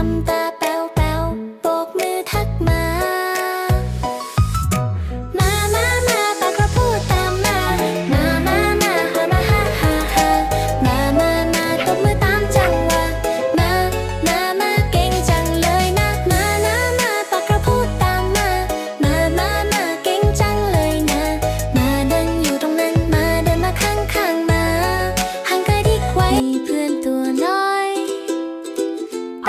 tanpa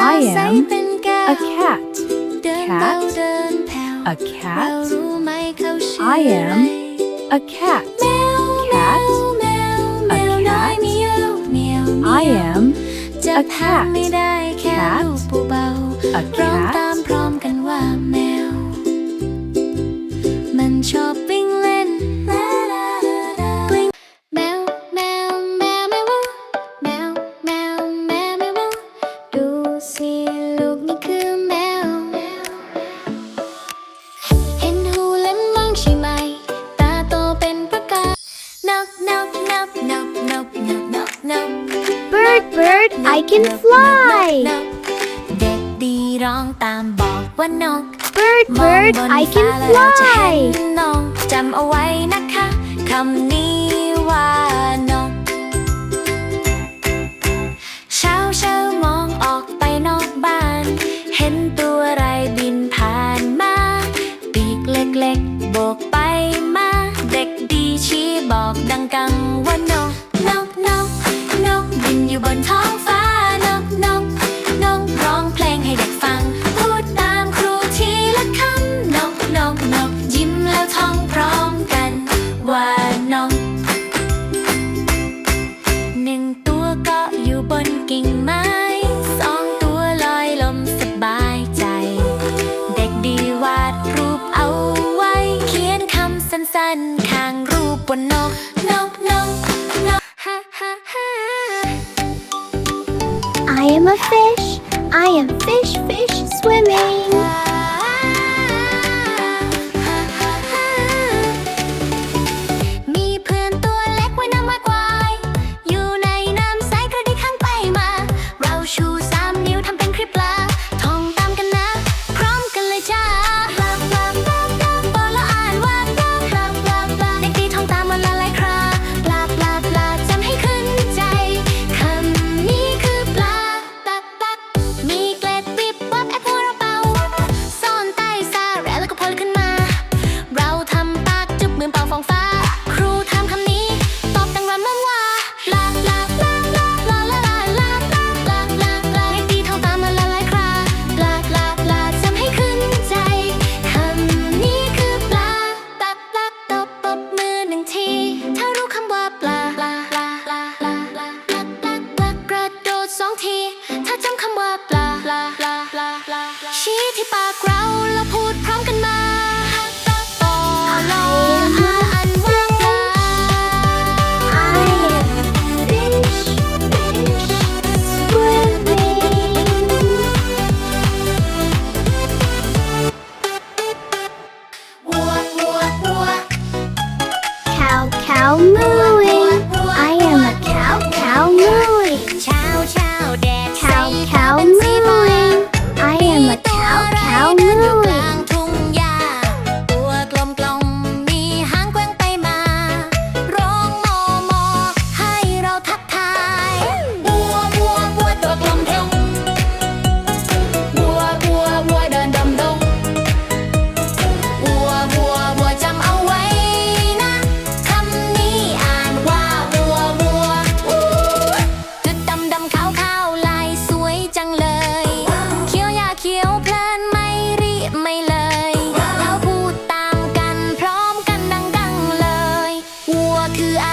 I am a cat cat a cat I am a cat cat a cat I am a cat cat a cat Bird, bird, I can fly. เด็กดีร้องตามบอกว่านก Bird, bird, I can fly. จำเอาไว้นะคะคำนี้ว่า ดังกังว่านกนกนกนกบินอยู่บนท้องฟ้านกนกนกร้องเพลงให้เด็กฟัง พูดตามครูทีละคำนกนกนกยิ้มแล้วท้องพร้อมกันว่านกหนึ่งตัวก็อยู่บนกิ่งไม้สองตัวลอยลมสบายใจ เด็กดีวาดรูปเอาไว้ เขียนคำสั้นๆข้างรู no, no, no, no. I am a fish. I am fish, fish swimming. ลาลาลาลาชี้ที่ปากเราแล้วพูดพร้อมกันมาปอลออาอันว่าปลา I am bitch bitch swimming วัววัววัว cow cow mooing I am a cow cow mooing เช้าเช้าแดดใส cow cow mooing 可爱